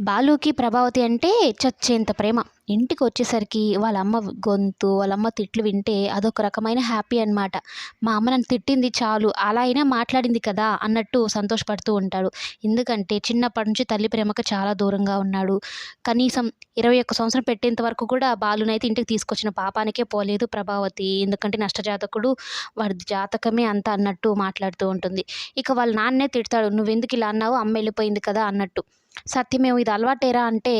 బాలుకి ప్రభావతి అంటే చచ్చేంత ప్రేమ. ఇంటికి వచ్చేసరికి వాళ్ళ అమ్మ గొంతు వాళ్ళ అమ్మ తిట్లు వింటే అదొక రకమైన హ్యాపీ అనమాట మా అమ్మ నన్ను తిట్టింది చాలు అలా అయినా మాట్లాడింది కదా అన్నట్టు సంతోషపడుతూ ఉంటాడు. ఎందుకంటే చిన్నప్పటి నుంచి తల్లి ప్రేమకు చాలా దూరంగా ఉన్నాడు. కనీసం ఇరవై ఒక్క సంవత్సరం పెట్టేంత వరకు కూడా బాలునైతే ఇంటికి తీసుకొచ్చిన పాపానికే పోలేదు ప్రభావతి. ఎందుకంటే నష్టజాతకుడు వాడి జాతకమే అంత అన్నట్టు మాట్లాడుతూ ఉంటుంది. ఇక వాళ్ళ నాన్నే తిడతాడు నువ్వెందుకు ఇలా అన్నావు? అమ్మ వెళ్ళిపోయింది కదా అన్నట్టు. సత్యమేమో ఇది అలవాటేరా అంటే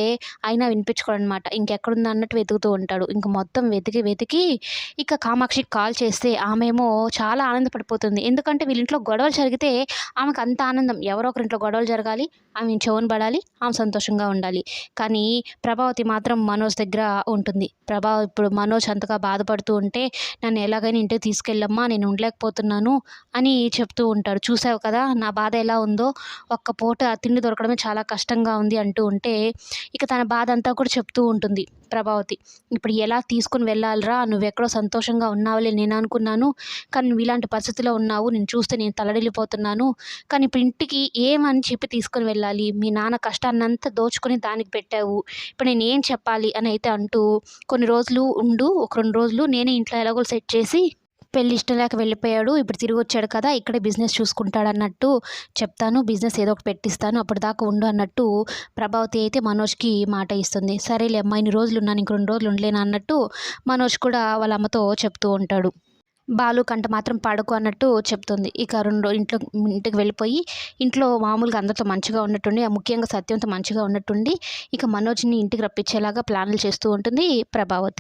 అయినా వినిపించుకోడు అనమాట ఇంకెక్కడుంది అన్నట్టు వెతుకుతూ ఉంటాడు. ఇంక మొత్తం వెతికి వెతికి ఇక కామాక్షికి కాల్ చేస్తే ఆమెమో చాలా ఆనందపడిపోతుంది. ఎందుకంటే వీళ్ళింట్లో గొడవలు జరిగితే ఆమెకు అంత ఆనందం. ఎవరో ఒకరింట్లో గొడవలు జరగాలి ఆమె చెవును పడాలి ఆమె సంతోషంగా ఉండాలి. కానీ ప్రభావతి మాత్రం మనోజ్ దగ్గర ఉంటుంది. ప్రభా ఇప్పుడు మనోజ్ అంతగా బాధపడుతూ ఉంటే నన్ను ఎలాగైనా ఇంటికి తీసుకెళ్ళమ్మా నేను ఉండలేకపోతున్నాను అని చెప్తూ ఉంటాడు. చూసావు కదా నా బాధ ఎలా ఉందో. ఒక్క పూట తిండి దొరకడమే చాలా కష్టం. కష్టంగా ఉంది అంటూ ఉంటే ఇక తన బాధ అంతా కూడా చెప్తూ ఉంటుంది ప్రభావతి. ఇప్పుడు ఎలా తీసుకుని వెళ్ళాలిరా? నువ్వెక్కడో సంతోషంగా ఉన్నావులే నేను అనుకున్నాను. కానీ నువ్వు ఇలాంటి పరిస్థితిలో ఉన్నావు. నేను చూస్తే నేను తలడిల్లిపోతున్నాను. కానీ ఇప్పుడు ఇంటికి ఏమని చెప్పి తీసుకొని వెళ్ళాలి? మీ నాన్న కష్టాన్నంతా దోచుకొని దానికి పెట్టావు. ఇప్పుడు నేను ఏం చెప్పాలి? అని అయితే అంటూ కొన్ని రోజులు ఉండు. ఒక రెండు రోజులు నేనే ఇంట్లో ఎలాగో సెట్ చేసి పెళ్ళి ఇష్టం లేక వెళ్ళిపోయాడు. ఇప్పుడు తిరిగి వచ్చాడు కదా ఇక్కడే బిజినెస్ చూసుకుంటాడు అన్నట్టు చెప్తాను. బిజినెస్ ఏదో ఒకటి పెట్టిస్తాను. అప్పటిదాకా ఉండు అన్నట్టు ప్రభావతి అయితే మనోజ్కి మాట ఇస్తుంది. సరేలే అమ్మా ఇన్ని రోజులు ఉన్నాను ఇంక రెండు రోజులు ఉండలేను అన్నట్టు మనోజ్ కూడా వాళ్ళ అమ్మతో చెప్తూ ఉంటాడు. బాలు కంట మాత్రం పడుకో అన్నట్టు చెప్తుంది. ఇక రెండు ఇంట్లో ఇంటికి వెళ్ళిపోయి ఇంట్లో మామూలుగా అందరితో మంచిగా ఉన్నట్టుండి ముఖ్యంగా సత్యంతో మంచిగా ఉన్నట్టుండి ఇక మనోజ్ని ఇంటికి రప్పించేలాగా ప్లాన్లు చేస్తూ ఉంటుంది ప్రభావతి.